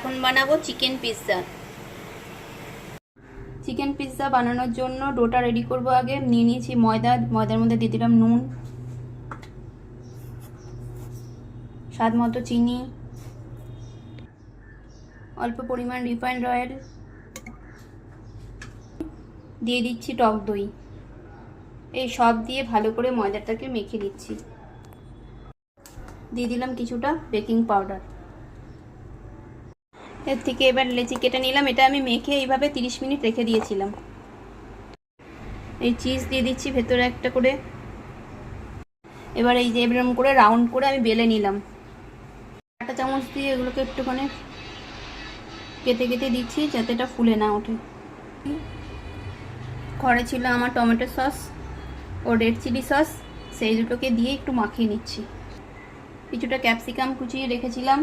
এখন বানাবো chicken pizza. Chicken pizza বানানোর জন্য ডোটা রেডি করব আগে, নিয়ে নিয়েছি ময়দা, ময়দার মধ্যে দিয়ে দিলাম নুন, স্বাদ মতো চিনি, অল্প পরিমাণ রিফাইন্ড অয়েল, দিয়ে দিচ্ছি টক দই। এই সব দিয়ে ভালো করে ময়দাটাকে মেখে দিচ্ছি দিয়ে দিলাম কিছুটা বেকিং পাউডার। এর থেকে এবার লেচি কেটে নিলাম। এটা আমি মেখে এইভাবে তিরিশ মিনিট রেখে দিয়েছিলাম। এই চিজ দিয়ে দিচ্ছি ভেতরে একটা করে। এবার এই যে এরকম করে রাউন্ড করে আমি বেলে নিলাম। একটা চামচ দিয়ে এগুলোকে একটুখানি কেটে কেটে দিচ্ছি যাতে এটা ফুলে না ওঠে। ঘরে ছিল আমার টমেটো সস ও রেড চিলি সস, সেই দুটোকে দিয়ে একটু মাখিয়ে নিচ্ছি। কিছুটা ক্যাপসিকাম কুচিয়ে রেখেছিলাম।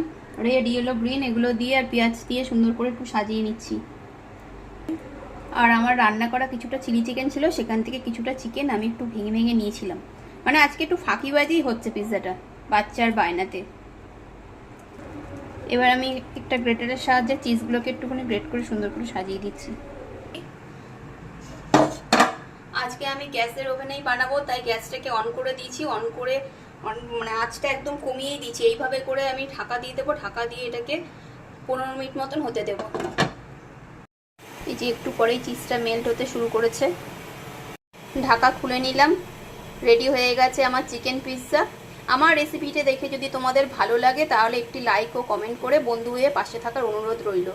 রেড ইয়েলো গ্রিন এগুলো দিয়ে আর পেঁয়াজ দিয়ে সুন্দর করে একটু সাজিয়ে নিচ্ছি। আর আমার রান্না করা কিছুটা চিলি চিকেন ছিল, সেখান থেকে কিছুটা চিকেন আমি একটু ভেঙে ভেঙে নিয়েছিলাম। মানে আজকে একটু ফাঁকিবাজি হচ্ছে পিৎজাটা, বাচ্চার বায়নাতে। এবার আমি একটা গ্রেটারের সাহায্যে চিজগুলোকে একটুখানি গ্রেট করে সুন্দর করে সাজিয়ে দিচ্ছি। আজকে আমি গ্যাসের ওভেনেই বানাবো, তাই গ্যাসটাকে অন করে দিয়েছি, অন করে মানে আঁচটা একদম কমিয়েই দিয়েছি এইভাবে করে আমি ঢাকা দিয়ে দেবো। ঢাকা দিয়ে এটাকে পনেরো মিনিট মতন হতে দেবো। এই যে একটু পরেই চিজটা মেল্ট হতে শুরু করেছে। ঢাকা খুলে নিলাম। রেডি হয়ে গেছে আমার চিকেন পিৎজা আমার রেসিপিটা দেখে যদি তোমাদের ভালো লাগে, তাহলে একটি লাইক ও কমেন্ট করে বন্ধু হয়ে পাশে থাকার অনুরোধ রইল।